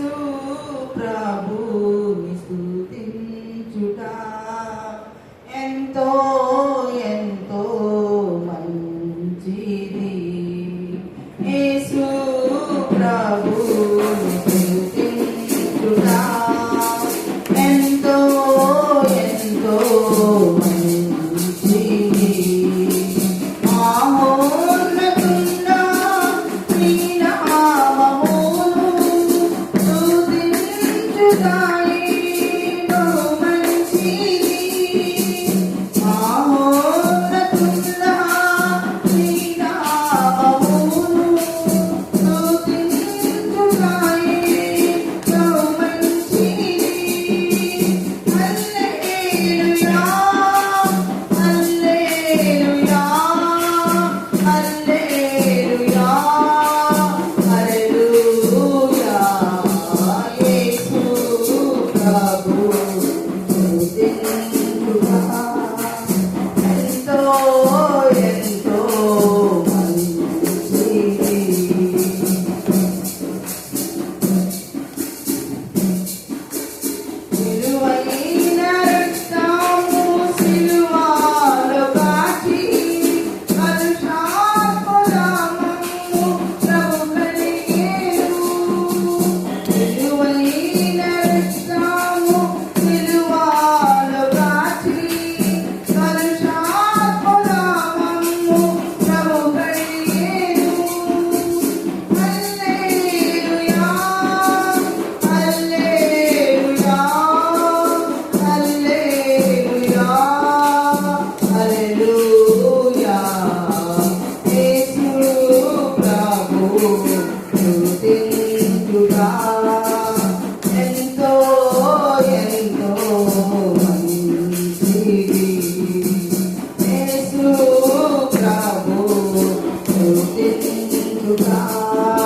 యేసు ప్రభుని స్థుతించుట ఎంతో ఎంతో మంచిది. యేసు ప్రభు స్థుతించుట star. Gracias. Bye.